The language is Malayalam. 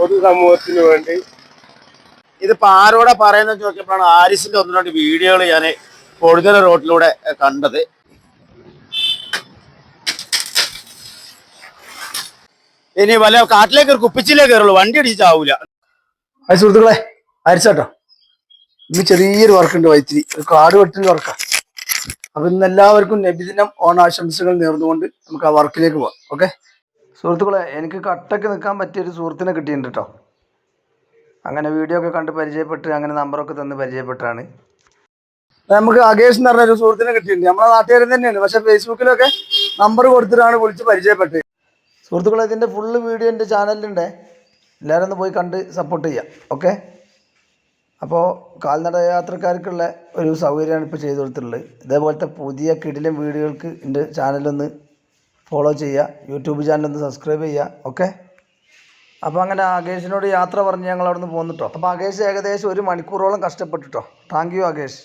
പൊതുസമൂഹത്തിന് വേണ്ടി. ഇതിപ്പോൾ ആരോടെ പറയുന്നത് ചോദിക്കപ്പോഴാണ് ആരിസിന്റെ ഒന്ന് രണ്ട് വീഡിയോകൾ ഞാൻ പൊഴുതല റോഡിലൂടെ കണ്ടത്. ഇനി വല്ല കാട്ടിലേക്ക് ഒരു കുപ്പിച്ചിലേ കയറുള്ളൂ വണ്ടി അടിച്ചാവൂല സുഹൃത്തുക്കളെ അരിച്ചാട്ടോ ഇന്ന് ചെറിയൊരു വർക്കുണ്ട് വൈത്തിരി കാട് വെട്ടിന് വർക്കാ. അപ്പൊ ഇന്ന് എല്ലാവർക്കും നബിദിനം ഓണാശംസകൾ നേർന്നുകൊണ്ട് നമുക്ക് ആ വർക്കിലേക്ക് പോവാം ഓക്കെ? സുഹൃത്തുക്കളെ എനിക്ക് കട്ടക്ക് നിൽക്കാൻ പറ്റിയ ഒരു സുഹൃത്തിനെ കിട്ടിയിട്ടുണ്ട് കേട്ടോ അങ്ങനെ വീഡിയോ ഒക്കെ കണ്ട് പരിചയപ്പെട്ട് അങ്ങനെ നമ്പറൊക്കെ തന്ന് പരിചയപ്പെട്ടാണ്. നമുക്ക് അകേഷ് എന്ന് പറഞ്ഞ ഒരു സുഹൃത്തിനെ കിട്ടിയിട്ടുണ്ട്. നമ്മളെ നാട്ടുകാരൻ തന്നെയാണ്. പക്ഷെ ഫേസ്ബുക്കിലൊക്കെ നമ്പർ കൊടുത്തിട്ടാണ് വിളിച്ച് പരിചയപ്പെട്ടത്. സുഹൃത്തുക്കളെ ഇതിന്റെ ഫുള്ള് വീഡിയോ എന്റെ ചാനലിലുണ്ട്. എല്ലാവരും ഒന്ന് പോയി കണ്ട് സപ്പോർട്ട് ചെയ്യാം. ഓക്കെ അപ്പോൾ കാൽനട യാത്രക്കാർക്കുള്ള ഒരു സൗകര്യമാണ് ഇപ്പോൾ ചെയ്തു കൊടുത്തിട്ടുള്ളത്. ഇതേപോലത്തെ പുതിയ കിടിലം വീഡിയോകൾക്ക് എന്റെ ചാനലൊന്ന് ഫോളോ ചെയ്യുക. യൂട്യൂബ് ഒന്ന് സബ്സ്ക്രൈബ് ചെയ്യുക. ഓക്കെ അപ്പോൾ അങ്ങനെ അകേഷിനോട് യാത്ര പറഞ്ഞ് ഞങ്ങൾ അവിടെ നിന്ന് പോന്നിട്ടോ. അപ്പോൾ അകേഷ് ഏകദേശം ഒരു മണിക്കൂറോളം കഷ്ടപ്പെട്ടിട്ടോ. Thank you അകേഷ്